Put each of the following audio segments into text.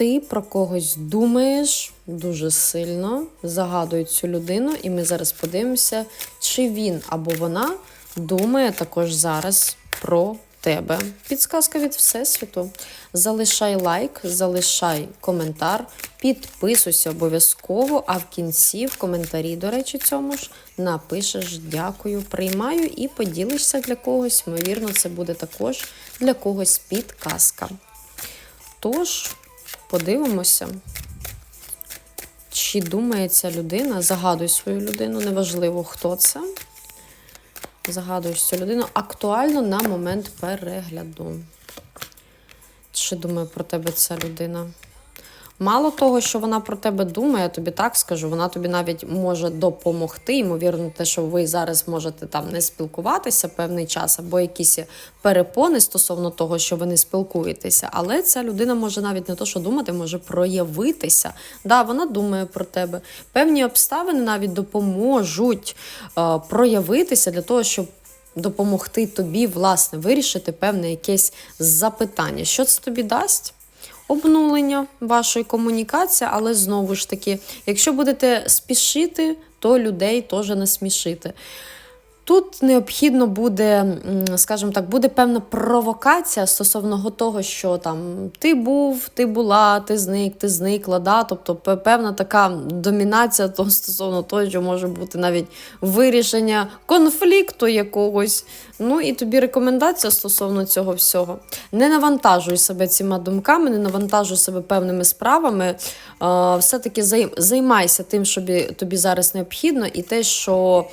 Ти про когось думаєш дуже сильно, загадуй цю людину, і ми зараз подивимося, чи він або вона думає також зараз про тебе. Підсказка від Всесвіту. Залишай лайк, залишай коментар, підписуйся обов'язково, а в кінці в коментарі, до речі, цьому ж напишеш дякую, приймаю і поділишся для когось. Ймовірно, це буде також для когось підказка. Тож, подивимося, чи думає ця людина, загадуй свою людину, неважливо, хто це. Загадуєш цю людину актуально на момент перегляду. Чи думає про тебе ця людина? Мало того, що вона про тебе думає, я тобі так скажу, вона тобі навіть може допомогти. Ймовірно, те, що ви зараз можете там не спілкуватися певний час, або якісь перепони стосовно того, що ви не спілкуєтеся. Але ця людина може навіть не то, що думати, може проявитися. Да, вона думає про тебе. Певні обставини навіть допоможуть е, проявитися для того, щоб. Допомогти тобі, власне, вирішити певне якесь запитання. Що це тобі дасть? Обнулення вашої комунікації, але знову ж таки, якщо будете спішити, то людей теж не смішити. Тут необхідно буде, скажімо так, буде певна провокація стосовно того, що там ти був, ти була, ти зник, ти зникла. Да? Тобто певна така домінація то стосовно того, що може бути навіть вирішення конфлікту якогось. Ну і тобі рекомендація стосовно цього всього. Не навантажуй себе цими думками, не навантажуй себе певними справами. Все-таки займайся тим, що тобі зараз необхідно, і те, що,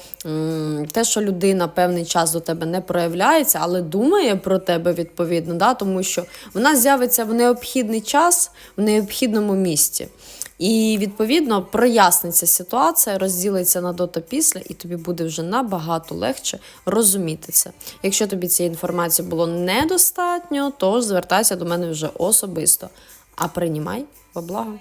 те, що людина певний час до тебе не проявляється, але думає про тебе відповідно, да? тому що вона з'явиться в необхідний час в необхідному місці. І відповідно проясниться ситуація, розділиться на до та після, і тобі буде вже набагато легше розуміти це. Якщо тобі цієї інформації було недостатньо, то звертайся до мене вже особисто. А приймай во благо.